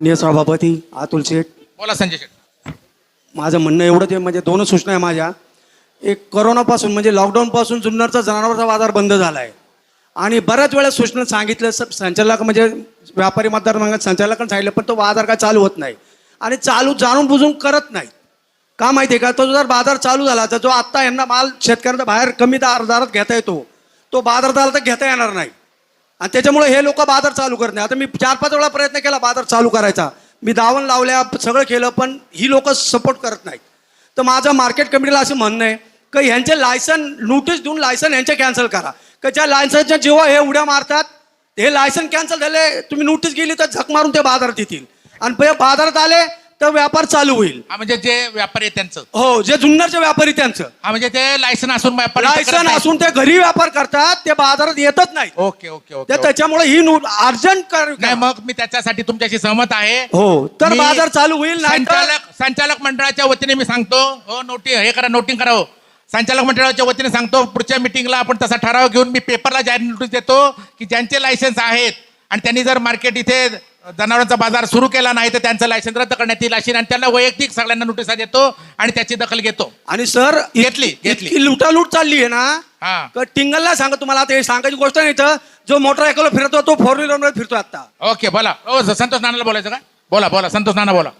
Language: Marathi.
माननीय सभापती अतुल शेठ. बोला संजय शेट माझं म्हणणं एवढंच आहे म्हणजे दोनच सूचना आहे माझ्या. एक कोरोनापासून म्हणजे लॉकडाऊनपासून जुन्नरचा जनावरचा बाजार बंद झाला आहे आणि बऱ्याच वेळा सूचना सांगितलं संचालक म्हणजे व्यापारी मतदारसंघात संचालकांनी सांगितलं पण तो बाजार काय चालू होत नाही. आणि चालू जाणून बुजून करत नाही. का माहिती आहे का? तो जर बाजार चालू झाला तर जो आत्ता यांना माल शेतकऱ्यांना बाहेर कमी दार दरात घेता येतो तो बाजार दरात घेता येणार नाही. आणि त्याच्यामुळे हे लोक बाजार चालू करत नाही. आता मी चार पाच वेळा प्रयत्न केला बाजार चालू करायचा. मी दावण लावल्या सगळं केलं पण ही लोक सपोर्ट करत नाहीत. तर माझं मार्केट कमिटीला असं म्हणणं आहे की ह्यांचे लायसन नोटीस देऊन लायसन यांचे कॅन्सल करा. का ज्या लायसनच्या जेव्हा हे उड्या मारतात हे लायसन कॅन्सल झाले तुम्ही नोटीस गेली तर झक मारून ते बाजारात येतील. आणि बाजारात आले तर व्यापार चालू होईल? हा म्हणजे जे व्यापारी आहेत त्यांचं. हो जे जुन्नरचे व्यापारी त्यांचं. हा म्हणजे ते लायसन असून व्यापारी लायसन. असून ते घरी व्यापार करतात ते बाजारात येतच नाही ओके ओके ओके ते त्याच्यामुळे ही अर्जंट कर नाही मग मी त्याच्यासाठी तुमच्याशी सहमत आहे. हो तर मी बाजार चालू होईल नाही तर- संचालक संचालक मंडळाच्या वतीने मी सांगतो. हो नोटी हे करा नोटिंग करा हो. संचालक मंडळाच्या वतीने सांगतो पुढच्या मिटिंगला आपण तसा ठराव घेऊन मी पेपरला जाहीर नोटीस देतो की ज्यांचे लायसन्स आहेत आणि त्यांनी जर मार्केट इथे जनावरांचा बाजार सुरू केला नाही तर त्यांचं लायसन्स रद्द करण्यात येईल अशी आणि त्यांना वैयक्तिक सगळ्यांना नोटिसा देतो आणि त्याची दखल घेतो. आणि सर घेतली, घेतली. इतकी लुटालूट चालली आहे ना? हा. का टिंगलला सांगा तुम्हाला आता हे सांगायची गोष्ट नाही तर जो मोटरसायकल फिरतो तो फोर व्हीलर फिरतो आता. ओके बोला. ओ संतोष नानाला बोलायचं का? बोला बोला. संतोष नाना बोला.